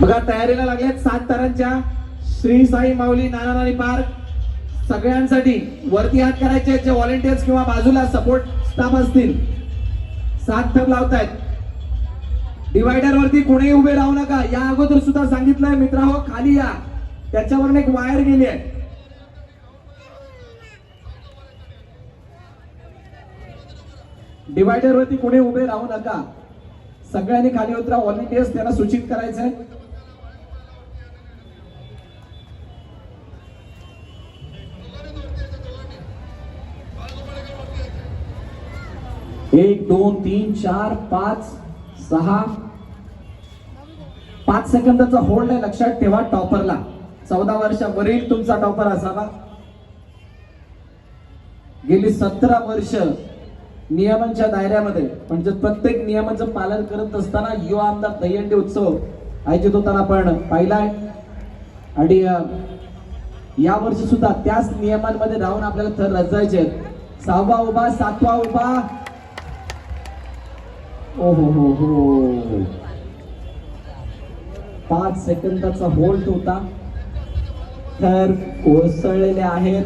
बघा तयारीला लागल्यात सात तारांच्या. श्री साई माऊली नानानानी पार्क. सगळ्यांसाठी वरती हात करायचे जे व्हॉलेंटियर्स किंवा बाजूला सपोर्ट स्टाफ असतील. सात थप लावतायत. डिवायडर वरती कोणीही उभे राहू नका. या अगोदर सुद्धा सांगितलंय मित्रा हो खाली या. त्याच्यावर एक वायर गेली आहे. डिवायडर वरती कोणी उभे राहू नका. सगळ्यांनी खाली उतरा व्हॉलेंटियर्स त्यांना सूचित करायचंय. एक दोन तीन चार पाच सहा. पाच सेकंदाचा होल्ड आहे लक्षात ठेवा टॉपरला. चौदा वर्षावरील तुमचा टॉपर असावा. गेली सतरा वर्ष नियमांच्या दायऱ्यामध्ये म्हणजे प्रत्येक नियमांचं पालन करत असताना युवा आमदार दहीहंडी उत्सव आयोजित होताना आपण पाहिलाय आणि या वर्षी सुद्धा त्याच नियमांमध्ये राहून आपल्याला थर रचायचे आहेत. सहावा उभा सातवा उभा. ओ हो हो हो पाच सेकंदाचा होल्ट होता. तर कोसळलेले आहेत.